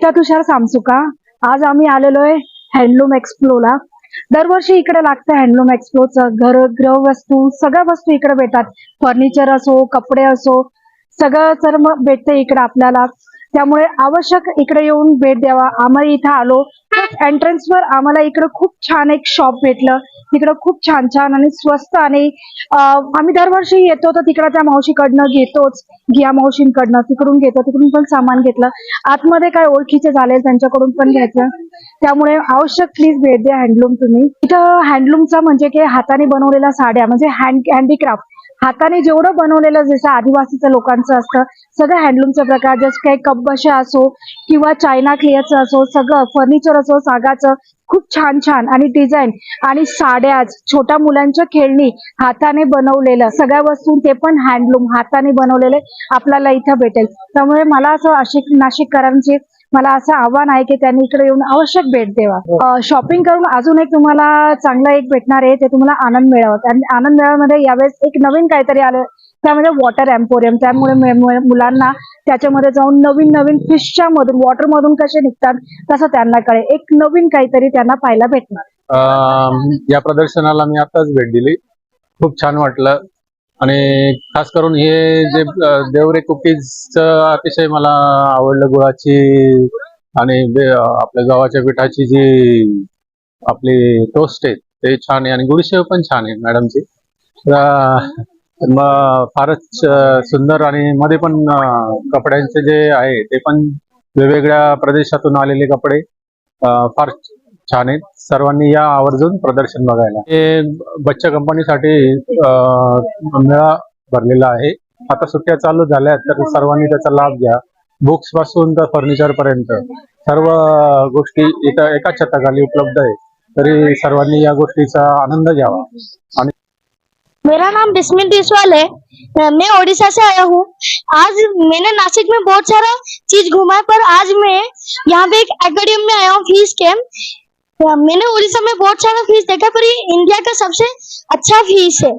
गीता तुषार सामसुका? आज आम्ही आलेलो आहे हँडलूम एक्सप्लोला दरवर्षी इकडे लागतं हँडलूम एक्सप्लोचं घर गृह वस्तू सगळ्या वस्तू इकडे भेटतात. फर्निचर असो कपडे असो सगळं सर्व मग इकडे आपल्याला. त्यामुळे आवश्यक इकडे येऊन भेट द्यावा. आम्ही इथं आलो. एंट्रन्सवर आम्हाला इकडे खूप छान एक शॉप भेटलं. तिकडं खूप छान छान आणि स्वस्त आणि आम्ही दरवर्षी येतो तर तिकडं त्या मावशीकडनं घेतोच. गिया मावशींकडनं. तिकडून घेतो. तिकडून पण सामान घेतलं. आतमध्ये काय ओळखीचे झाले त्यांच्याकडून पण घ्यायचं. त्यामुळे आवश्यक प्लीज भेट द्या हँडलूम तुम्ही. इथं हँडलूमचा म्हणजे की हाताने बनवलेल्या साड्या म्हणजे हँड हँडीक्राफ्ट हाताने जेवढं बनवलेलं जसं आदिवासीचं लोकांचं असतं सगळं हँडलूमचा प्रकार. जसं काही कब्बशा असो किंवा चायना क्लिअरचं असो सगळं फर्निचर असो सागाचं खूप छान छान. आणि डिझाईन आणि साड्या छोट्या मुलांच्या खेळणी हाताने बनवलेलं सगळ्या वस्तू ते पण हँडलूम हाताने बनवलेले आपल्याला इथं भेटेल. त्यामुळे मला असं नाशिक नाशिककरांचे मला असं आव्हान आहे की त्यांनी इकडे येऊन आवश्यक भेट द्यावा. शॉपिंग करून अजून एक तुम्हाला चांगलं एक भेटणार आहे ते तुम्हाला आनंद मेळावा. आणि आनंद मेळाव्यामध्ये यावेळेस एक नवीन काहीतरी आलं त्यामध्ये वॉटर एम्पोरियम त्यामुळे मुलांना त्याच्यामध्ये जाऊन नवीन नवीन फिशच्या मधून वॉटर मधून कसे निघतात तसं त्यांना कळेल. एक नवीन काहीतरी त्यांना पाहायला भेटणार. या प्रदर्शनाला मी आताच भेट दिली. खूप छान वाटलं. आणि खास करून हे जे देवरे कुकीज अतिशय मला आवडलं गुळाची आणि आपल्या गव्हाच्या पिठाची जी आपली टोस्ट आहे ते छान आहे आणि गुडशेव पण छान आहे मॅडमची. फारच सुंदर आणि मध्ये पण कपड्यांचे जे आहे ते पण वेगवेगळ्या प्रदेशातून आलेले कपडे फार छान आहेत. सर्वांनी या आवर्जून प्रदर्शन बघायला. हे बच्चा कंपनीसाठी मेळा भरलेला आहे. आता सुट्ट्या चालू झाल्या तर सर्वांनी त्याचा लाभ घ्या. बुक्सपासून तर फर्निचर पर्यंत. सर्व गोष्टी इथं एकाच छताखाली उपलब्ध आहे तरी सर्वांनी या गोष्टीचा आनंद घ्यावा. आणि मेरा नाम बिस्मिल बिस्वाल है। मैं ओडिशा से आया हूँ। आज मैंने नासिक में बहुत सारा चीज़ घूमा है, पर आज मैं यहाँ पे एक एकेडमी में आया हूँ फ़ीस के। मैंने उड़ीसा में बहुत सारा फ़ीस देखा पर ये इंडिया का सबसे अच्छा फ़ीस है।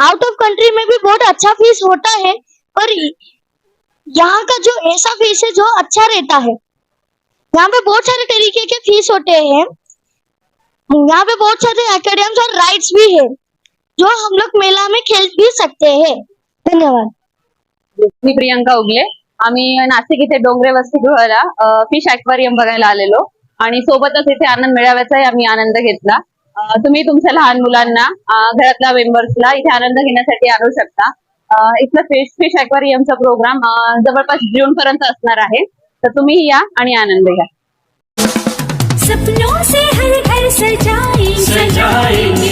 आउट ऑफ़ कंट्री में भी बहुत अच्छा फ़ीस होता है पर यहाँ का जो ऐसा फ़ीस है जो अच्छा रहता है। यहाँ पे बहुत सारे तरीके के फ़ीस होते हैं। यहाँ पे बहुत सारे एकेडम्स और राइड्स भी है। जो हम लोग मेला में खेल भी सकते हैं। धन्यवाद। मी प्रियंका उगले. आम्ही नाशिक इथे डोंगरे वसतिगृहाला फिश अक्वेरियम बघायला आलेलो. आणि सोबतच इथे आनंद मेळाव्याचाही आम्ही आनंद घेतला. तुम्ही तुमच्या लहान मुलांना घरातल्या मेंबर्सला इथे आनंद घेण्यासाठी आणू शकता. इथलं फिश फिश अक्वेरियमचा प्रोग्राम जवळपास जून पर्यंत असणार आहे. तर तुम्ही या आणि आनंद घ्या. सपनों से हर घर सजाएंगे सजाएंगे